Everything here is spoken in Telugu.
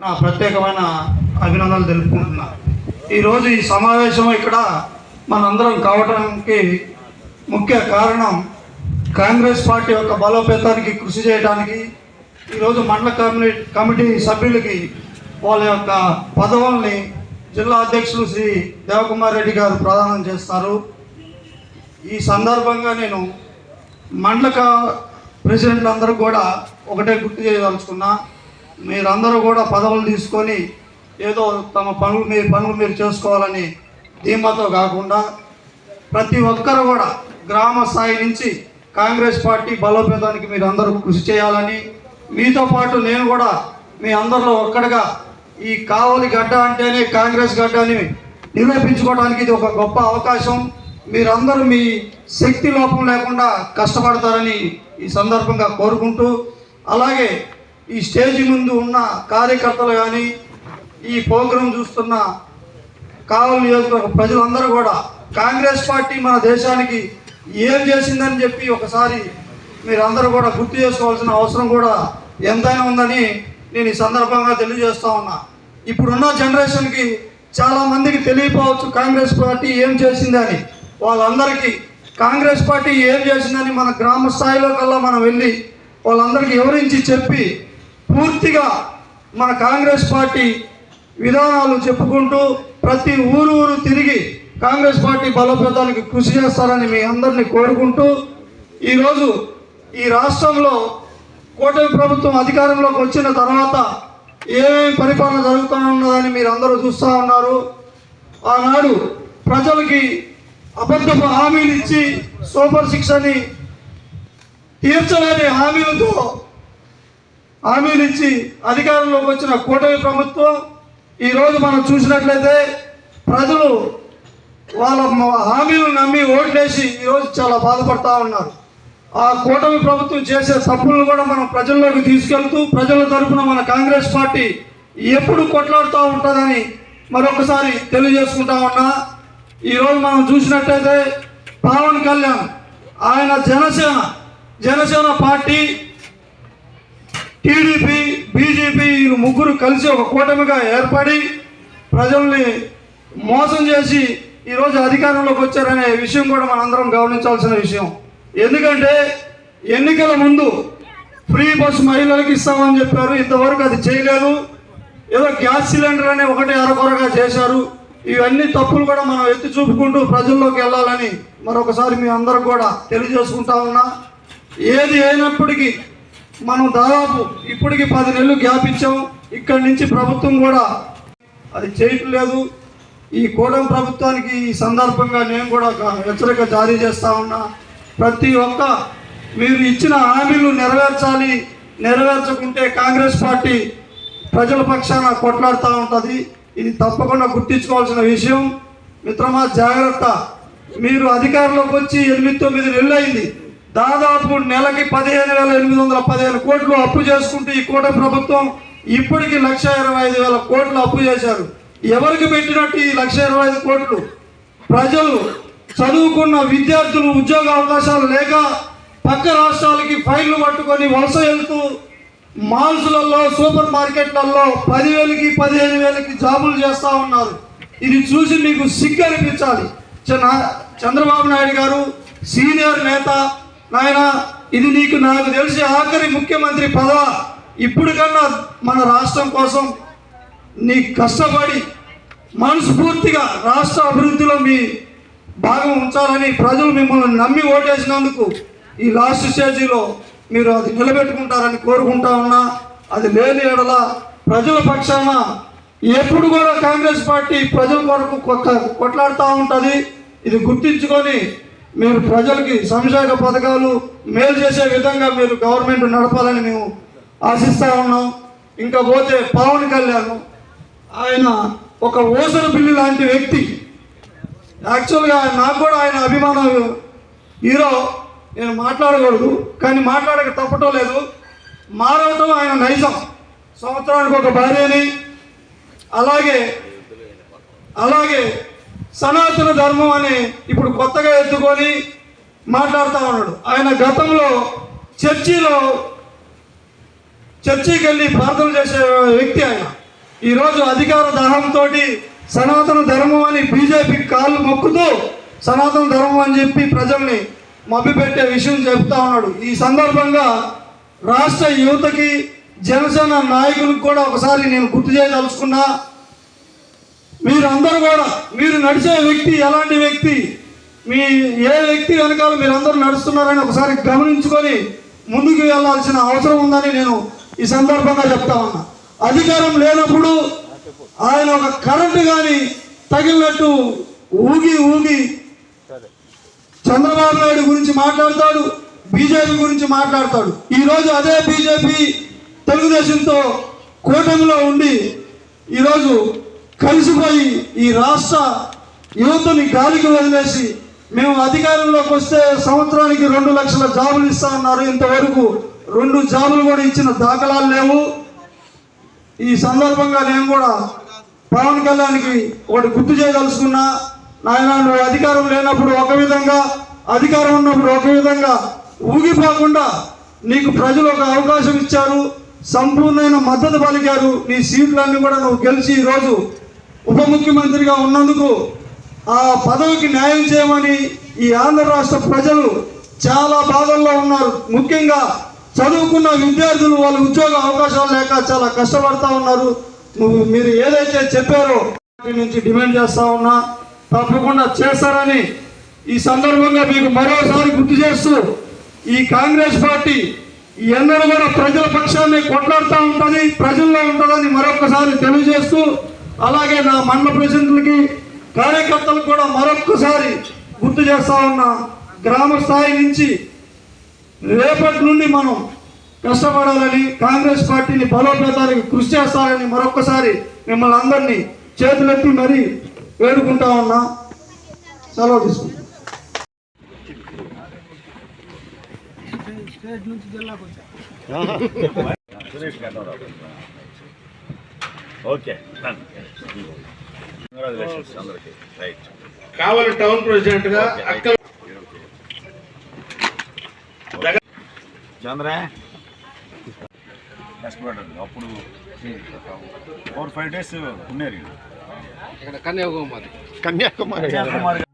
నా ప్రత్యేకమైన అభినందనలు తెలుపుకుంటున్నా. ఈరోజు ఈ సమావేశం ఇక్కడ మనందరం కావడానికి ముఖ్య కారణం కాంగ్రెస్ పార్టీ యొక్క బలోపేతానికి కృషి చేయడానికి ఈరోజు మండల కమిటీ కమిటీ సభ్యులకి వాళ్ళ యొక్క పదవుల్ని జిల్లా అధ్యక్షులు శ్రీ దేవకుమార్ రెడ్డి గారు ప్రదానం చేస్తారు. ఈ సందర్భంగా నేను మండల క- ప్రెసిడెంట్లు అందరూ కూడా ఒకటే గుర్తు చేయదలుచుకున్నా మీరందరూ కూడా పదవులు తీసుకొని ఏదో తమ పనులు మీరు పనులు మీరు చేసుకోవాలని ధీమాతో కాకుండా ప్రతి ఒక్కరు కూడా గ్రామ స్థాయి నుంచి కాంగ్రెస్ పార్టీ బలోపేతానికి మీరు అందరూ కృషి చేయాలని మీతో పాటు నేను కూడా మీ అందరిలో ఒక్కడిగా ఈ కావలి గడ్డ అంటేనే కాంగ్రెస్ గడ్డ అని నిరూపించుకోవడానికి ఇది ఒక గొప్ప అవకాశం. మీరందరూ మీ శక్తి లోపం లేకుండా కష్టపడతారని ఈ సందర్భంగా కోరుకుంటూ అలాగే ఈ స్టేజ్ ముందు ఉన్న కార్యకర్తలు కానీ ఈ ప్రోగ్రాం చూస్తున్న కావలి నియోజకవర్గ ప్రజలందరూ కూడా కాంగ్రెస్ పార్టీ మన దేశానికి ఏం చేసిందని చెప్పి ఒకసారి మీరందరూ కూడా గుర్తు చేసుకోవాల్సిన అవసరం కూడా ఎంతైనా ఉందని నేను ఈ సందర్భంగా తెలియజేస్తూ ఉన్నా. ఇప్పుడున్న జనరేషన్కి చాలామందికి తెలియపోవచ్చు కాంగ్రెస్ పార్టీ ఏం చేసిందని వాళ్ళందరికీ కాంగ్రెస్ పార్టీ ఏం చేసిందని మన గ్రామ స్థాయిలో కల్లా మనం వెళ్ళి వాళ్ళందరికీ వివరించి చెప్పి పూర్తిగా మన కాంగ్రెస్ పార్టీ విధానాలు చెప్పుకుంటూ ప్రతి ఊరు ఊరు తిరిగి కాంగ్రెస్ పార్టీ బలోపేతానికి కృషి చేస్తారని మీ అందరినీ కోరుకుంటూ ఈరోజు ఈ రాష్ట్రంలో కూటమి ప్రభుత్వం అధికారంలోకి వచ్చిన తర్వాత ఏమేమి పరిపాలన జరుగుతున్నదని మీరు అందరూ చూస్తూ ఉన్నారు. ఆనాడు ప్రజలకి అబద్ధపు హామీలు ఇచ్చి సూపర్ శిక్షని తీర్చలేని హామీలతో హామీలు ఇచ్చి అధికారంలోకి వచ్చిన కూటమి ప్రభుత్వం ఈరోజు మనం చూసినట్లయితే ప్రజలు వాళ్ళ మ- హామీలను నమ్మి ఓట్లేసి ఈరోజు చాలా బాధపడతా ఉన్నారు. ఆ కూటమి ప్రభుత్వం చేసే తప్పులను కూడా మనం ప్రజల్లోకి తీసుకెళ్తూ ప్రజల తరపున మన కాంగ్రెస్ పార్టీ ఎప్పుడు కొట్లాడుతూ ఉంటుందని మరొకసారి తెలియజేసుకుంటా ఉన్నా. ఈరోజు మనం చూసినట్టయితే పవన్ కళ్యాణ్ ఆయన Janasena Janasena party TDP BJP ముగ్గురు కలిసి ఒక కూటమిగా ఏర్పడి ప్రజల్ని మోసం చేసి ఈరోజు అధికారంలోకి వచ్చారనే విషయం కూడా మనందరం గమనించాల్సిన విషయం. ఎందుకంటే ఎన్నికల ముందు ఫ్రీ బస్ మహిళలకు ఇస్తామని చెప్పారు. ఇంతవరకు అది చేయలేదు. ఏదో గ్యాస్ సిలిండర్ అనే ఒకటి అరకొరగా చేశారు. ఇవన్నీ తప్పులు కూడా మనం ఎత్తి చూపుకుంటూ ప్రజల్లోకి వెళ్ళాలని మరొకసారి మీ అందరూ కూడా తెలియజేసుకుంటా ఉన్నా. ఏది అయినప్పటికీ మనం దాదాపు ఇప్పటికి పది నెలలు గ్యాప్ ఇచ్చాం. ఇక్కడి నుంచి ప్రభుత్వం కూడా అది చేయట్లేదు. ఈ కూటమి ప్రభుత్వానికి ఈ సందర్భంగా నేను కూడా హెచ్చరిక జారీ చేస్తా ఉన్నా. ప్రతి ఒక్క మీరు ఇచ్చిన హామీలు నెరవేర్చాలి నెరవేర్చకుంటే కాంగ్రెస్ పార్టీ ప్రజల పక్షాన కొట్లాడుతూ ఉంటుంది. ఇది తప్పకుండా గుర్తించుకోవాల్సిన విషయం. మిత్రమా జాగ్రత్త. మీరు అధికారంలోకి వచ్చి ఎనిమిది తొమ్మిది నెలలు అయింది. దాదాపు నెలకి పదిహేను వేల ఎనిమిది వందల పదిహేను కోట్లు అప్పు చేసుకుంటూ ఈ కూట ప్రభుత్వం ఇప్పటికి లక్ష ఇరవై ఐదు వేల కోట్లు అప్పు చేశారు. ఎవరికి పెట్టినట్టు ఈ లక్ష ఇరవై ఐదు కోట్లు? ప్రజలు. చదువుకున్న విద్యార్థులు ఉద్యోగ అవకాశాలు లేక పక్క రాష్ట్రాలకి ఫైళ్ళు పట్టుకొని వలస వెళ్తూ మాల్స్లలో సూపర్ మార్కెట్లలో పదివేలకి పదిహేను వేలకి జాబులు చేస్తూ ఉన్నారు. ఇది చూసి మీకు సిగ్గు అనిపించాలి చ- చంద్రబాబు నాయుడు గారు సీనియర్ నేత. నాయన ఇది నీకు నాకు తెలిసి ఆఖరి ముఖ్యమంత్రి పద. ఇప్పటికన్నా మన రాష్ట్రం కోసం నీ కష్టపడి మనస్ఫూర్తిగా రాష్ట్ర అభివృద్ధిలో మీ భాగం ఉంచాలని ప్రజలు మిమ్మల్ని నమ్మి ఓటేసినందుకు ఈ లాస్ట్ స్టేజీలో మీరు అది నిలబెట్టుకుంటారని కోరుకుంటా ఉన్నా అది లేని ఎడల ప్రజల పక్షాన ఎప్పుడు కూడా కాంగ్రెస్ పార్టీ ప్రజల కొరకు కొక్క- కొట్లాడుతూ ఉంటుంది. ఇది గుర్తించుకొని మీరు ప్రజలకి సంక్షేమ పథకాలు మేలు చేసే విధంగా మీరు గవర్నమెంట్ నడపాలని మేము ఆశిస్తూ ఉన్నాం. ఇంకా పోతే పవన్ కళ్యాణ్ ఆయన ఒక ఓసర బిల్లు లాంటి వ్యక్తి. యాక్చువల్గా నాకు కూడా ఆయన అభిమానం హీరో నేను మాట్లాడకూడదు. కానీ మాట్లాడక తప్పటం లేదు. మారవటం ఆయన నైజం. సంవత్సరానికి ఒక భార్యని అలాగే అలాగే సనాతన ధర్మం అని ఇప్పుడు కొత్తగా ఎత్తుకొని మాట్లాడుతూ ఉన్నాడు. ఆయన గతంలో చర్చిలో చర్చికి వెళ్ళి ప్రార్థన చేసే వ్యక్తి ఆయన. ఈరోజు అధికార దాహంతో సనాతన ధర్మం అని బీజేపీ కాళ్ళు మొక్కుతూ సనాతన ధర్మం అని చెప్పి ప్రజల్ని మభ్యపెట్టే విషయం చెప్తా ఉన్నాడు. ఈ సందర్భంగా రాష్ట్ర యువతకి జనసేన నాయకులకు కూడా ఒకసారి నేను గుర్తు చేయదలుచుకున్నా మీరందరూ కూడా మీరు నడిచే వ్యక్తి ఎలాంటి వ్యక్తి మీ ఏ వ్యక్తి వెనకాల మీరందరూ నడుస్తున్నారని ఒకసారి గమనించుకొని ముందుకు వెళ్ళాల్సిన అవసరం ఉందని నేను ఈ సందర్భంగా చెప్తా ఉన్నా. అధికారం లేనప్పుడు ఆయన ఒక కరెంటు కానీ తగిలినట్టు ఊగి ఊగి చంద్రబాబు నాయుడు గురించి మాట్లాడతాడు బీజేపీ గురించి మాట్లాడతాడు. ఈరోజు అదే బీజేపీ తెలుగుదేశంతో కూటమిలో ఉండి ఈరోజు కలిసిపోయి ఈ రాష్ట్ర యువతని గాలికి వదిలేసి మేము అధికారంలోకి వస్తే సంవత్సరానికి రెండు లక్షల జాబులు ఇస్తా ఉన్నారు ఇంతవరకు రెండు జాబులు కూడా ఇచ్చిన దాఖలాలు లేవు. ఈ సందర్భంగా నేను కూడా పవన్ కళ్యాణ్కి ఒకటి గుర్తు చేయదలుచుకున్నా నాయన నువ్వు అధికారం లేనప్పుడు ఒక విధంగా అధికారం ఉన్నప్పుడు ఒక విధంగా ఊగిపోకుండా నీకు ప్రజలు ఒక అవకాశం ఇచ్చారు సంపూర్ణమైన మద్దతు పలికారు నీ సీట్లన్నీ కూడా నువ్వు గెలిచి ఈరోజు ఉప ముఖ్యమంత్రిగా ఉన్నందుకు ఆ పదవికి న్యాయం చేయమని ఈ ఆంధ్ర రాష్ట్ర ప్రజలు చాలా బాధల్లో ఉన్నారు. ముఖ్యంగా చదువుకున్న విద్యార్థులు వాళ్ళ ఉద్యోగ అవకాశాలు లేక చాలా కష్టపడతా ఉన్నారు. నువ్వు మీరు ఏదైతే చెప్పారో వాటి నుంచి డిమాండ్ చేస్తా ఉన్నా తప్పకుండా చేస్తారని ఈ సందర్భంగా మీకు మరోసారి గుర్తు చేస్తూ ఈ కాంగ్రెస్ పార్టీ ఎన్నడూ కూడా ప్రజల పక్షాన్ని కొట్లాడుతూ ఉంటుంది ప్రజల్లో ఉంటుందని మరొకసారి తెలియజేస్తూ అలాగే నా మండల ప్రెసిడెంట్లకి కార్యకర్తలకు కూడా మరొక్కసారి గుర్తు చేస్తా ఉన్నా గ్రామ స్థాయి నుంచి రేపటి నుండి మనం కష్టపడాలని కాంగ్రెస్ పార్టీని బలోపేతానికి కృషి చేస్తారని మరొక్కసారి మిమ్మల్ని అందరినీ చేతులెత్తి మరీ వేడుకుంటా ఉన్నా. సెలవు తీసుకుంటాం ఓకే. కావాలి టౌన్ ప్రెసిడెంట్గా చంద్ర. కష్టపడ్డాడు. అప్పుడు ఫోర్ ఫైవ్ డేస్ ఉన్నారు కన్యాకుమారి. కన్యాకుమారి